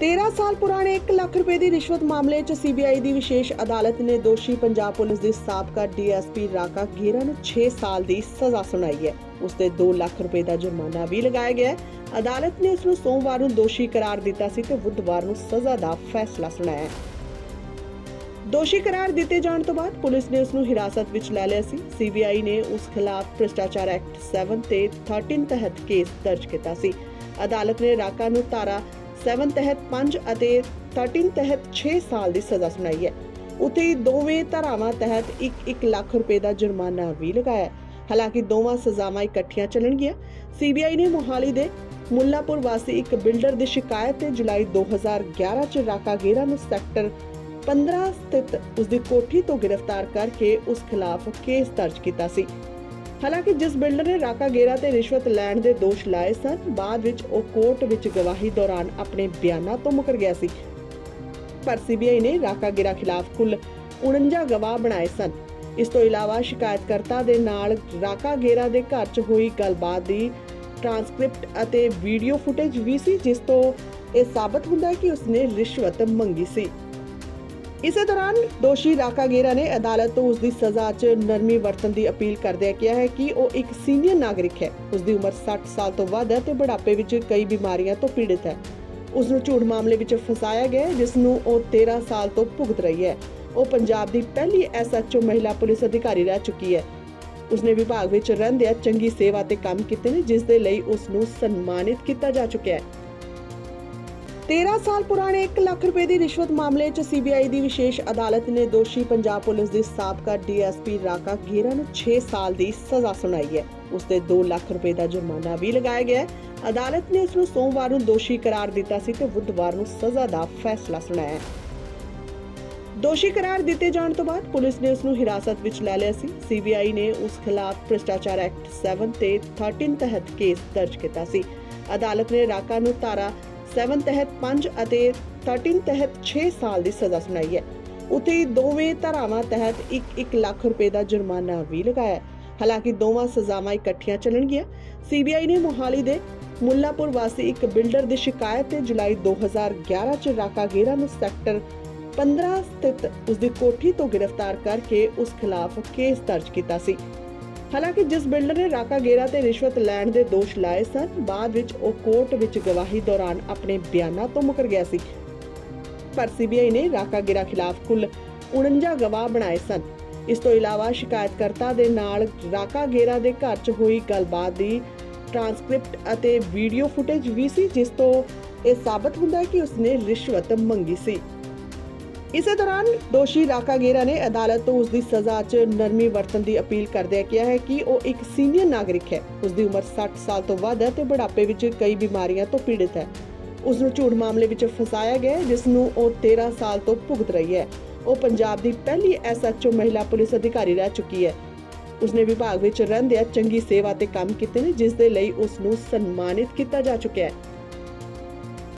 13 ਸਾਲ ਪੁਰਾਣੇ 1 ਲੱਖ ਰੁਪਏ ਦੀ ਰਿਸ਼ਵਤ ਮਾਮਲੇ 'ਚ ਸੀਬੀਆਈ ਦੀ ਵਿਸ਼ੇਸ਼ ਅਦਾਲਤ ਨੇ ਦੋਸ਼ੀ ਪੰਜਾਬ ਪੁਲਿਸ ਦੇ ਸਾਬਕਾ ਡੀਐਸਪੀ ਰਾਕਾ ਗੇਰਾ ਨੂੰ 6 ਸਾਲ ਦੀ ਸਜ਼ਾ ਸੁਣਾਈ ਹੈ। ਉਸ ਤੇ 2 ਲੱਖ ਰੁਪਏ ਦਾ ਜੁਰਮਾਨਾ ਵੀ ਲਗਾਇਆ ਗਿਆ ਹੈ। ਅਦਾਲਤ ਨੇ ਉਸ ਨੂੰ ਸੋਮਵਾਰ ਨੂੰ ਦੋਸ਼ੀ ਕਰਾਰ ਦਿੱਤਾ ਸੀ ਤੇ ਬੁੱਧਵਾਰ ਨੂੰ ਸਜ਼ਾ ਦਾ ਫੈਸਲਾ ਸੁਣਾਇਆ ਹੈ। ਦੋਸ਼ੀ ਕਰਾਰ ਦਿੱਤੇ ਜਾਣ ਤੋਂ ਬਾਅਦ ਪੁਲਿਸ ਨੇ ਉਸ ਨੂੰ ਹਿਰਾਸਤ ਵਿੱਚ ਲੈ ਲਿਆ ਸੀ। ਸੀਬੀਆਈ ਨੇ ਉਸ ਖਿਲਾਫ ਭ੍ਰਿਸ਼ਟਾਚਾਰ ਐਕਟ 7 ਤੇ 13 ਤਹਿਤ ਕੇਸ ਦਰਜ ਕੀਤਾ ਸੀ। ਅਦਾਲਤ ਨੇ ਰਾਕਾ ਨੂੰ ਧਾਰਾ 7 ਤਹਿਤ 5 ਅਤੇ 13 ਤਹਿਤ 6 ਸਾਲ ਦੀ ਸਜ਼ਾ ਸੁਣਾਈ ਹੈ। ਉੱਥੇ ਦੋਵੇਂ ਧਾਰਾਵਾਂ ਤਹਿਤ 1-1 ਲੱਖ ਰੁਪਏ ਦਾ ਜੁਰਮਾਨਾ ਵੀ ਲਗਾਇਆ ਹਾਲਾਂਕਿ ਦੋਵਾਂ ਸਜ਼ਾਵਾਂ ਇਕੱਠੀਆਂ ਚੱਲਣਗੀਆਂ। ਸੀਬੀਆਈ ਨੇ ਮੋਹਾਲੀ ਦੇ ਮੁੱਲਾਪੁਰ ਵਾਸੀ ਇੱਕ ਬਿਲਡਰ ਦੀ ਸ਼ਿਕਾਇਤ ਤੇ ਜੁਲਾਈ 2011 ਚ ਰਾਕਾ ਗੇਰਾ ਨੂੰ ਸੈਕਟਰ 15 ਸਥਿਤ ਉਸ ਦੀ ਕੋਠੀ ਤੋਂ ਗ੍ਰਿਫਤਾਰ ਕਰਕੇ ਉਸ ਖਿਲਾਫ ਕੇਸ ਦਰਜ ਕੀਤਾ ਸੀ। ਹਾਲਾਂਕਿ ਜਿਸ ਬਿਲਡਰ ਨੇ ਰਾਕਾ ਗੇਰਾ ਤੇ ਰਿਸ਼ਵਤ ਲੈਣ ਦੇ ਦੋਸ਼ ਲਾਏ ਸਨ, ਬਾਅਦ ਵਿੱਚ ਉਹ ਕੋਰਟ ਵਿੱਚ ਗਵਾਹੀ ਦੌਰਾਨ ਆਪਣੇ ਬਿਆਨਾਂ ਤੋਂ ਮੁਕਰ ਗਿਆ ਸੀ। ਪਰ ਸੀਬੀਆਈ ਨੇ ਰਾਕਾ ਗੇਰਾ ਖਿਲਾਫ ਕੁੱਲ 49 ਗਵਾਹ ਬਣਾਏ ਸਨ। ਇਸ ਤੋਂ ਇਲਾਵਾ ਸ਼ਿਕਾਇਤਕਰਤਾ ਦੇ ਨਾਲ ਰਾਕਾ ਗੇਰਾ ਦੇ ਘਰ 'ਚ ਹੋਈ ਗੱਲਬਾਤ ਦੀ ਟ੍ਰਾਂਸਕ੍ਰਿਪਟ ਅਤੇ ਵੀਡੀਓ ਫੁਟੇਜ ਵੀ ਸੀ, ਜਿਸ ਤੋਂ ਇਹ ਸਾਬਤ ਹੁੰਦਾ ਹੈ ਕਿ ਉਸਨੇ ਰਿਸ਼ਵਤ ਮੰਗੀ ਸੀ। ਇਸੇ ਦੌਰਾਨ ਦੋਸ਼ੀ ਰਾਕਾ ਗੇਰਾ ਨੇ ਅਦਾਲਤ ਤੋਂ ਉਸ ਦੀ ਸਜ਼ਾ 'ਚ ਨਰਮੀ ਵਰਤਣ ਦੀ ਅਪੀਲ ਕਰਦਿਆਂ ਕਿਹਾ ਹੈ ਕਿ ਉਹ ਇੱਕ ਸੀਨੀਅਰ ਨਾਗਰਿਕ ਹੈ। ਉਸ ਦੀ ਉਮਰ 60 ਸਾਲ ਤੋਂ ਵੱਧ ਹੈ ਤੇ ਬੁਢਾਪੇ ਵਿੱਚ ਕਈ ਬਿਮਾਰੀਆਂ ਤੋਂ ਪੀੜਿਤ ਹੈ। ਉਸ ਨੂੰ ਝੂਠ ਮਾਮਲੇ ਵਿੱਚ ਫਸਾਇਆ ਗਿਆ ਹੈ, ਜਿਸ ਨੂੰ ਉਹ 13 ਸਾਲ ਤੋਂ ਭੁਗਤ ਰਹੀ ਹੈ। ਉਹ ਪੰਜਾਬ ਦੀ ਪਹਿਲੀ ਐਸਐਚਓ ਮਹਿਲਾ ਪੁਲਿਸ ਅਧਿਕਾਰੀ ਰਹਿ ਚੁੱਕੀ ਹੈ। ਉਸਨੇ ਵਿਭਾਗ ਵਿੱਚ ਰਹਿੰਦਿਆਂ ਚੰਗੀ ਸੇਵਾ ਤੇ ਕੰਮ ਕੀਤੇ ਨੇ ਜਿਸ ਦੇ ਲਈ ਉਸ ਨੂੰ ਸਨਮਾਨਿਤ ਕੀਤਾ ਜਾ ਚੁੱਕਿਆ ਹੈ। 13 ਸਾਲ ਪੁਰਾਣੇ 1 ਲੱਖ ਰੁਪਏ ਦੀ ਰਿਸ਼ਵਤ ਮਾਮਲੇ 'ਚ ਸੀਬੀਆਈ ਦੀ ਵਿਸ਼ੇਸ਼ ਅਦਾਲਤ ਨੇ ਦੋਸ਼ੀ ਪੰਜਾਬ ਪੁਲਿਸ ਦੇ ਸਾਬਕਾ ਡੀਐਸਪੀ ਰਾਕਾ ਗੇਰਾ ਨੂੰ 6 ਸਾਲ ਦੀ ਸਜ਼ਾ ਸੁਣਾਈ ਹੈ। ਉਸ ਤੇ 2 ਲੱਖ ਰੁਪਏ ਦਾ ਜੁਰਮਾਨਾ ਵੀ ਲਗਾਇਆ ਗਿਆ ਹੈ। ਅਦਾਲਤ ਨੇ ਉਸ ਨੂੰ ਸੋਮਵਾਰ ਨੂੰ ਦੋਸ਼ੀ ਕਰਾਰ ਦਿੱਤਾ ਸੀ ਤੇ ਬੁੱਧਵਾਰ ਨੂੰ ਸਜ਼ਾ ਦਾ ਫੈਸਲਾ ਸੁਣਾਇਆ ਦੋਸ਼ੀ ਕਰਾਰ ਦਿੱਤੇ ਜਾਣ ਤੋਂ ਬਾਅਦ ਪੁਲਿਸ ਨੇ ਉਸ ਨੂੰ ਹਿਰਾਸਤ ਵਿੱਚ ਲੈ ਲਿਆ ਸੀ। ਸੀਬੀਆਈ ਨੇ ਉਸ ਖਿਲਾਫ ਭ੍ਰਿਸ਼ਟਾਚਾਰ ਐਕਟ 7 ਤੇ 13 ਤਹਿਤ ਕੇਸ ਦਰਜ ਕੀਤਾ ਸੀ। ਅਦਾਲਤ ਨੇ ਰਾਕਾ ਨੂੰ ਧਾਰਾ 7 ਤਹਿਤ 5 ਅਤੇ 13 ਤਹਿਤ 6 ਸਾਲ ਦੀ ਸਜ਼ਾ ਸੁਣਾਈ ਹੈ। ਉੱਥੇ ਦੋਵੇਂ ਧਾਰਾਵਾਂ ਤਹਿਤ 1-1 ਲੱਖ ਰੁਪਏ ਦਾ ਜੁਰਮਾਨਾ ਵੀ ਲਗਾਇਆ ਹਾਲਾਂਕਿ ਦੋਵਾਂ ਸਜ਼ਾਵਾਂ ਇਕੱਠੀਆਂ ਚੱਲਣਗੀਆਂ। ਸੀਬੀਆਈ ਨੇ ਮੋਹਾਲੀ ਦੇ ਮੁੱਲਾਪੁਰ ਵਾਸੀ ਇੱਕ ਬਿਲਡਰ ਦੀ ਸ਼ਿਕਾਇਤ ਤੇ ਜੁਲਾਈ 2011 ਚ ਰਾਕਾ ਗੇਰਾ ਨੂੰ ਸੈਕਟਰ 15 ਸਥਿਤ ਉਸ ਦੀ ਕੋਠੀ ਤੋਂ ਗ੍ਰਿਫਤਾਰ ਕਰਕੇ ਉਸ ਖਿਲਾਫ ਕੇਸ ਦਰਜ ਕੀਤਾ ਸੀ। ਹਾਲਾਂਕਿ ਜਿਸ ਬਿਲਡਰ ਨੇ ਰਾਕਾ ਗੇਰਾ ਤੇ ਰਿਸ਼ਵਤ ਲੈਣ ਦੇ ਦੋਸ਼ ਲਾਏ ਸਨ, ਬਾਅਦ ਵਿੱਚ ਉਹ ਕੋਰਟ ਵਿੱਚ ਗਵਾਹੀ ਦੌਰਾਨ ਆਪਣੇ ਬਿਆਨਾਂ ਤੋਂ ਮੁਕਰ ਗਿਆ ਸੀ। ਪਰ ਸੀਬੀਆਈ ਨੇ ਰਾਕਾ ਗੇਰਾ ਖਿਲਾਫ ਕੁੱਲ 49 ਗਵਾਹ ਬਣਾਏ ਸਨ। ਇਸ ਤੋਂ ਇਲਾਵਾ ਸ਼ਿਕਾਇਤਕਰਤਾ ਦੇ ਨਾਲ ਰਾਕਾ ਗੇਰਾ ਦੇ ਘਰ 'ਚ ਹੋਈ ਗੱਲਬਾਤ ਦੀ ਟ੍ਰਾਂਸਕ੍ਰਿਪਟ ਅਤੇ ਵੀਡੀਓ ਫੁਟੇਜ ਵੀ ਸੀ, ਜਿਸ ਤੋਂ ਇਹ ਸਾਬਤ ਹੁੰਦਾ ਹੈ ਕਿ ਉਸਨੇ ਰਿਸ਼ਵਤ ਮੰਗੀ ਸੀ। ਇਸੇ ਦੌਰਾਨ ਦੋਸ਼ੀ ਰਾਕਾ ਗੇਰਾ ਨੇ ਅਦਾਲਤ ਤੋਂ ਉਸ ਦੀ ਸਜ਼ਾ 'ਚ ਨਰਮੀ ਵਰਤਣ ਦੀ ਅਪੀਲ ਕਰਦਿਆਂ ਕਿਹਾ ਹੈ ਕਿ ਉਹ ਇੱਕ ਸੀਨੀਅਰ ਨਾਗਰਿਕ ਹੈ। ਉਸ ਦੀ ਉਮਰ 60 ਸਾਲ ਤੋਂ ਵੱਧ ਹੈ ਤੇ ਬੁਢਾਪੇ ਵਿੱਚ ਕਈ ਬਿਮਾਰੀਆਂ ਤੋਂ ਪੀੜਿਤ ਹੈ। ਉਸ ਨੂੰ ਝੂਠ ਮਾਮਲੇ ਵਿੱਚ ਫਸਾਇਆ ਗਿਆ ਜਿਸ ਨੂੰ ਉਹ 13 ਸਾਲ ਤੋਂ ਭੁਗਤ ਰਹੀ ਹੈ। ਉਹ ਪੰਜਾਬ ਦੀ ਪਹਿਲੀ ਐਸਐਚਓ ਮਹਿਲਾ ਪੁਲਿਸ ਅਧਿਕਾਰੀ ਰਹਿ ਚੁੱਕੀ ਹੈ। ਉਸਨੇ ਵਿਭਾਗ ਵਿੱਚ ਰਹਿੰਦਿਆਂ ਚੰਗੀ ਸੇਵਾ ਤੇ ਕੰਮ ਕੀਤੇ ਨੇ, ਜਿਸ ਦੇ ਲਈ ਉਸ ਨੂੰ ਸਨਮਾਨਿਤ ਕੀਤਾ ਜਾ ਚੁੱਕਿਆ ਹੈ।